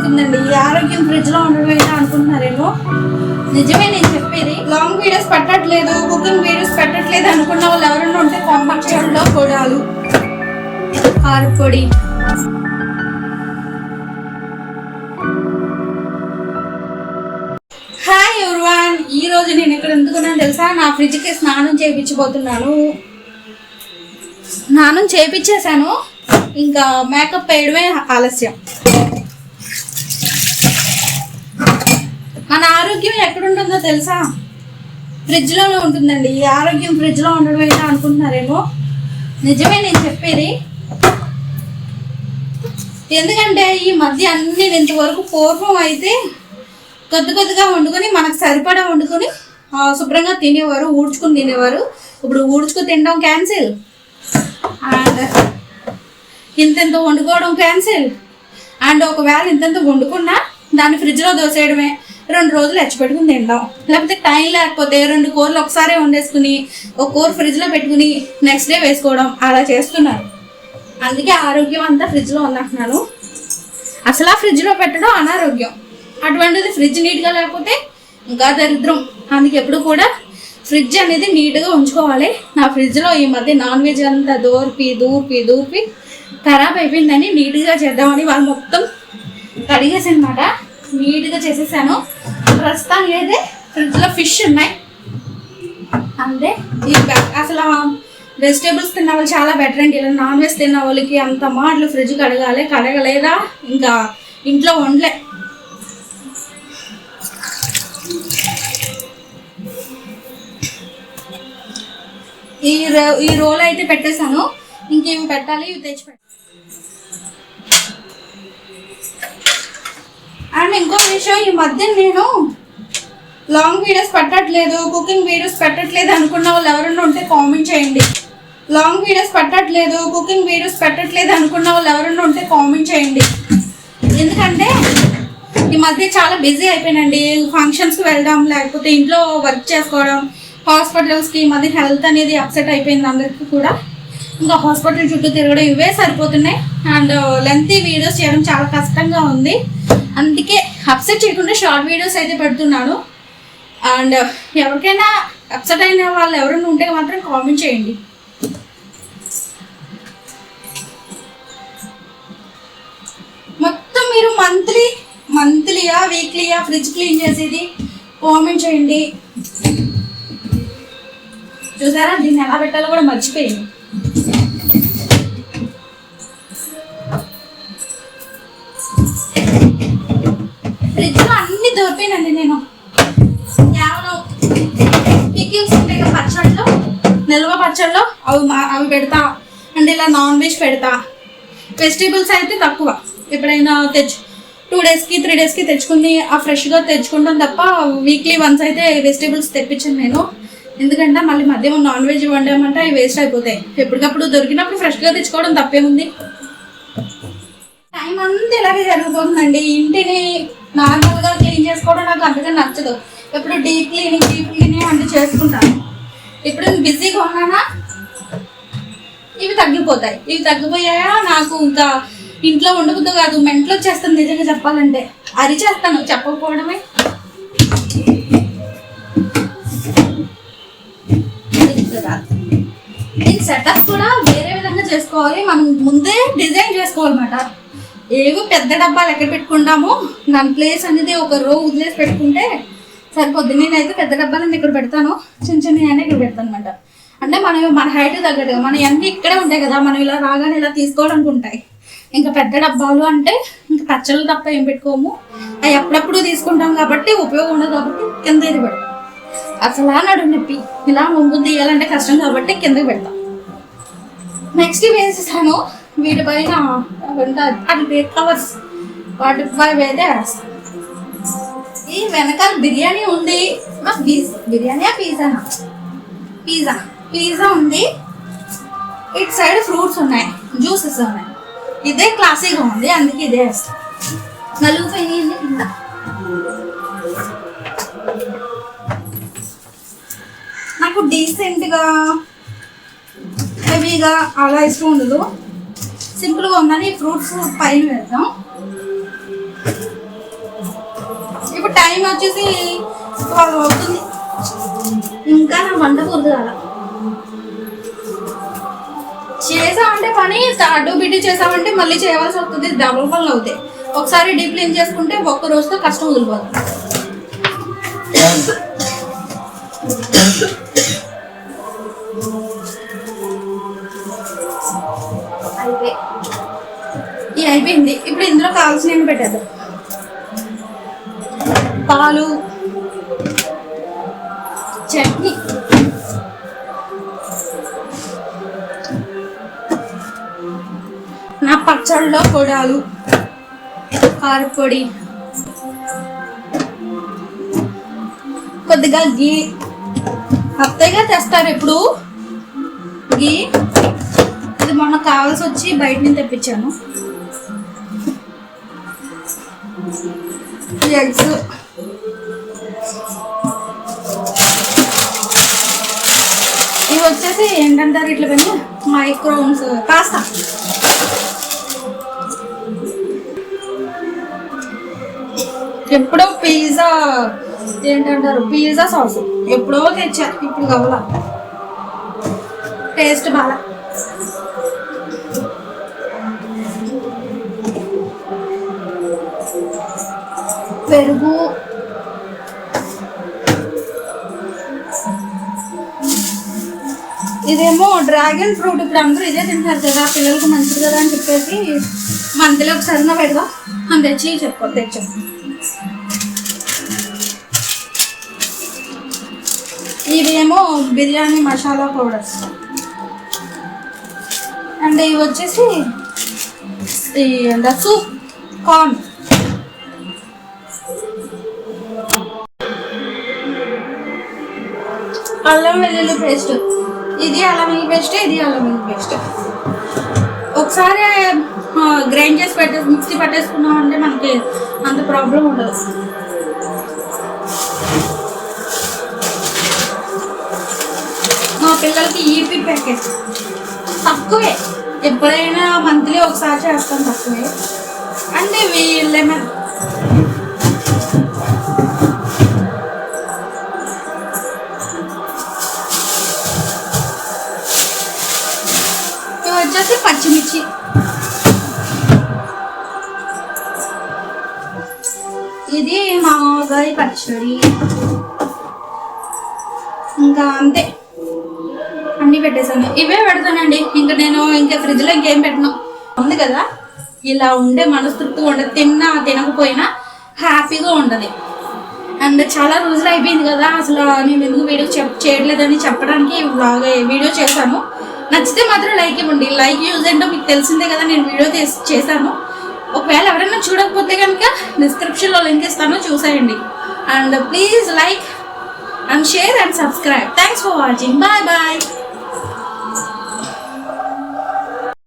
ఉంటుందండి ఈ ఆరోగ్యం ఫ్రిడ్జ్లో ఉండడం అనుకుంటున్నారేమో? నిజమే నేను చెప్పేది. లాంగ్ వీడియోస్ పెట్టట్లేదు కుకింగ్ వీడియోస్ పెట్టట్లేదు అనుకున్న వాళ్ళు ఎవరన్నా ఉంటే కాంపాక్ట్ చేయడంలో కొడాలు. కారపొడి హాయ్ ఎవరివాన్ ఈ రోజు నేను ఇక్కడ ఎందుకున్నాను తెలుసా? నా ఫ్రిడ్జ్కి స్నానం చేయించబోతున్నాను. స్నానం చేయించేశాను. ఇంకా మేకప్ వేయడమే ఆలస్యం మన ఆరోగ్యం ఎక్కడుంటుందో తెలుసా? ఫ్రిడ్జ్లోనే ఉంటుందండి. ఈ ఆరోగ్యం ఫ్రిడ్జ్లో ఉండడం ఏంటో అనుకుంటున్నారేమో? నిజమే నేను చెప్పేది. ఎందుకంటే ఈ మధ్య అన్ని ఇంతవరకు పూర్వం అయితే కొద్ది కొద్దిగా వండుకొని మనకు సరిపడా వండుకొని శుభ్రంగా తినేవారు ఊడ్చుకుని తినేవారు. ఇప్పుడు ఊడ్చుకుని తినడం క్యాన్సిల్. అండ్ ఇంతెంత వండుకోవడం క్యాన్సిల్. అండ్ ఒకవేళ ఇంతెంత వండుకున్నా దాన్ని ఫ్రిడ్జ్లో దోసేయడమే. రెండు రోజులు ఎచ్చపెట్టుకుని తింటాం లేకపోతే టైం లేకపోతే రెండు కూరలు ఒకసారి వండేసుకుని ఒక కూర ఫ్రిడ్జ్లో పెట్టుకుని నెక్స్ట్ డే వేసుకోవడం అలా చేస్తున్నారు. అందుకే ఆరోగ్యం అంతా ఫ్రిడ్జ్లో ఉందంటున్నాను అసలు ఆ ఫ్రిడ్జ్లో పెట్టడం అనారోగ్యం. అటువంటిది ఫ్రిడ్జ్ నీట్గా లేకపోతే ఇంకా దరిద్రం. అందుకే ఎప్పుడు కూడా ఫ్రిడ్జ్ అనేది నీట్గా ఉంచుకోవాలి. నా ఫ్రిడ్జ్లో ఈ మధ్య నాన్ వెజ్ అంతా దూర్పి దూర్పి దూర్పి ఖరాబ్ అయిపోయిందని నీట్గా చేద్దామని వాళ్ళు మొత్తం కడిగేసి అనమాట నీట్గా చేసేసాను. ప్రస్తుతానికి అయితే ఫ్రిడ్జ్లో ఫిష్ ఉన్నాయి. అంతే ఈ అసలు వెజిటేబుల్స్ తిన్న వాళ్ళు చాలా బెటర్ అండి. ఇలా నాన్ వెజ్ తిన్న వాళ్ళకి అంత మాటలు ఫ్రిడ్జ్ కడగాలి కడగలేదా? ఇంకా ఇంట్లో వండలే. ఈ రో- ఈ రోల్ అయితే పెట్టేశాను. ఇంకేమి పెట్టాలి? ఇవి తెచ్చి అండ్ ఇంకో విషయం ఈ మధ్య నేను లాంగ్ వీడియోస్ పెట్టట్లేదు కుకింగ్ వీడియోస్ పెట్టట్లేదు అనుకున్న వాళ్ళు ఎవరైనా ఉంటే కామెంట్ చేయండి. లాంగ్ వీడియోస్ పెట్టట్లేదు కుకింగ్ వీడియోస్ పెట్టట్లేదు అనుకున్న వాళ్ళు ఎవరైనా ఉంటే కామెంట్ చేయండి. ఎందుకంటే ఈ మధ్య చాలా బిజీ అయిపోయినండి. ఫంక్షన్స్కి వెళ్ళడం లేకపోతే ఇంట్లో వర్క్ చేసుకోవడం హాస్పిటల్స్కి ఈ మధ్య హెల్త్ అనేది అప్సెట్ అయిపోయింది అందరికీ కూడా. ఇంకా హాస్పిటల్ చుట్టూ తిరగడం ఇవే సరిపోతున్నాయి. అండ్ లెంతీ వీడియోస్ చేయడం చాలా కష్టంగా ఉంది. అందుకే అప్సెట్ చేయకుండా షార్ట్ వీడియోస్ అయితే పెడుతున్నాను. అండ్ ఎవరికైనా అప్సెట్ అయిన వాళ్ళు ఎవరైనా ఉంటే మాత్రం కామెంట్ చేయండి. మొత్తం మీరు మంత్లీ మంత్లీయా వీక్లీయా ఫ్రిడ్జ్ క్లీన్ చేసేది కామెంట్ చేయండి. చూసారా? దీన్ని ఎలా పెట్టాలో కూడా మర్చిపోయింది అన్ని నేను. కేవలం పికిల్స్ ఉంటాయి కదా పచ్చళ్ళు నిల్వ పచ్చళ్ళు అవి అవి పెడతా. అంటే ఇలా నాన్ వెజ్ పెడతా. వెజిటేబుల్స్ అయితే తక్కువ. ఎప్పుడైనా తెచ్చు టూ డేస్కి త్రీ డేస్కి తెచ్చుకుని ఆ ఫ్రెష్గా తెచ్చుకుంటాం తప్ప వీక్లీ వన్స్ అయితే వెజిటేబుల్స్ తెప్పించాను నేను. ఎందుకంటే మళ్ళీ మధ్యాహ్నం నాన్ వెజ్ వండామంటే అవి వేస్ట్ అయిపోతాయి. ఎప్పటికప్పుడు దొరికినప్పుడు ఫ్రెష్గా తెచ్చుకోవడం తప్పేముంది? టైం అంతా ఇలాగే జరిగిపోతుందండి ఇంటిని నార్మల్గా క్లీన్ చేసుకోవడం నాకు అంతగా నచ్చదు. ఎప్పుడు డీప్ క్లీనింగ్ డీప్ క్లీనింగ్ అంటే చేసుకుంటాను. ఇప్పుడు నేను బిజీగా ఉన్నానా? ఇవి తగ్గిపోతాయి. ఇవి తగ్గిపోయాయా? నాకు ఇంకా ఇంట్లో ఉండబుద్దు కాదు మెంట్లో వచ్చేస్తాను నిజంగా చెప్పాలంటే. అరిచేస్తాను చెప్పకపోవడమే. సెటప్ కూడా వేరే చేసుకోవాలి మనం ముందే డిజైన్ చేసుకోవాలన్నమాట. ఏవో పెద్ద డబ్బాలు ఎక్కడ పెట్టుకుంటామో దాని ప్లేస్ అనేది ఒక రో వదిలేసి పెట్టుకుంటే సరిపోద్ది. నేనైతే పెద్ద డబ్బాలను ఇక్కడ పెడతాను చిన్న చిన్న ఇక్కడ పెడతాను అనమాట అంటే మనం మన హైట్ తగ్గట్టుగా మనం అన్నీ ఇక్కడే ఉంటాయి కదా మనం ఇలా రాగానే ఇలా తీసుకోవడానికి ఉంటాయి ఇంకా పెద్ద డబ్బాలు అంటే ఇంకా పచ్చళ్ళు తప్ప ఏం పెట్టుకోము. అవి ఎప్పుడప్పుడు తీసుకుంటాం కాబట్టి ఉపయోగం ఉండదు కాబట్టి కింద ఇది పెడతాం. అసలు నడు నొప్పి ఇలా ముందు తీయాలంటే కష్టం కాబట్టి కిందకి పెడతాం. నెక్స్ట్ వేసేసాను వీటిపైన ఉంటా- అది బేక్ కవర్స్ వాటిపై అయితే వేస్తాను. ఈ వెనకాల బిర్యానీ ఉంది. బిర్యానీ పిజ్జానా పిజ్జా పిజ్జా. ఉంది. ఇటు సైడ్ ఫ్రూట్స్ ఉన్నాయి. జ్యూసెస్ ఉన్నాయి. ఇదే క్లాసీగా ఉంది. అందుకే ఇదే వేస్తాం నలుగుపోయింది కింద. నాకు డీసెంట్గా హెవీగా అలా ఇష్టం ఉండదు. సింపుల్గా ఉందని ఫ్రూట్స్ పైన వేద్దాం. ఇప్పుడు టైం వచ్చేసి twelve అవుతుంది. ఇంకా నా వంట పూర్తి కాల. చేసామంటే పని అడ్డు బిడ్డ చేసామంటే మళ్ళీ చేయవలసి వస్తుంది. డబుల్ పనులు అవుతాయి. ఒకసారి డీప్ క్లీన్ చేసుకుంటే ఒక్క రోజుతో కష్టం వదిలిపోతుంది. అయిపోయింది. ఇప్పుడు ఇందులో కావాల్సిన పెట్టేద్దాం? పాలు చట్నీ. నా పచ్చళ్ళలో పొడాలు కారపొడి కొద్దిగా గీ. అత్తయ్యగా తెస్తారు ఎప్పుడు గీ. ఇది మొన్న కావాల్సి వచ్చి బయట నుంచి తెప్పించాను. ఎగ్స్ ఇవి వచ్చేసి ఏంటంటారు ఇట్లా పని మైక్రోన్స్ పాస్తా ఎప్పుడో పిజ్జా ఏంటంటారు? Pizza sauce. ఎప్పుడో తెచ్చారు. ఇప్పుడు కావాల? టేస్ట్ బాగా. పెరుగు. ఇదేమో డ్రాగన్ ఫ్రూట్ ఇప్పుడు అందరూ ఇదే తింటారు కదా పిల్లలకు మంచిది కదా అని చెప్పేసి మంత్లీ ఒకసారి నా పెడదాం. అని తెచ్చి చెప్పు తెచ్చు. ఇవేమో బిర్యానీ మసాలా పౌడర్స్ అండ్ ఇవి వచ్చేసి ఈ సూప్ కార్న్. అల్లం వెల్లుల్లి పేస్ట్. ఇది అల్లం వెల్లుల్లి పేస్ట్ ఇది అల్లం వెల్లుల్లి పేస్ట్. ఒకసారి గ్రైండ్ చేసి పెట్టే మిక్సీ పట్టేసుకున్నాం అంటే మనకి అంత ప్రాబ్లం ఉండదు. మా పిల్లలకి ఈపీ ప్యాకెట్. తక్కువే. ఎప్పుడైనా మంత్లీ ఒకసారి చేస్తాం తక్కువే. అంటే ఇవి లెమన్ వచ్చేసి పచ్చిమిర్చి. ఇది మామగారి పచ్చడి. ఇంకా అంతే. అన్ని పెట్టేశాను. ఇవే పెడతానండి. ఇంకా నేను ఇంకా ఫ్రిడ్జ్లో ఇంకేం పెట్టను. ఉంది కదా? ఇలా ఉండే మనస్తృప్తిగా ఉండదు తిన్నా తినకపోయినా హ్యాపీగా ఉండదు అండ్ చాలా రోజులు అయిపోయింది కదా అసలు నేను ఎందుకు వీడియో చెప్ చేయట్లేదని చెప్పడానికి వ్లాగ్ వీడియో చేశాను. నచ్చితే మాత్రం లైక్ ఇవ్వండి. లైక్ యూజ్ ఏంటో మీకు తెలిసిందే కదా నేను వీడియో చేశాను. ఒకవేళ ఎవరైనా చూడకపోతే కనుక డిస్క్రిప్షన్లో లింక్ ఇస్తాను చూసేయండి. And please like and share and subscribe thanks for watching bye bye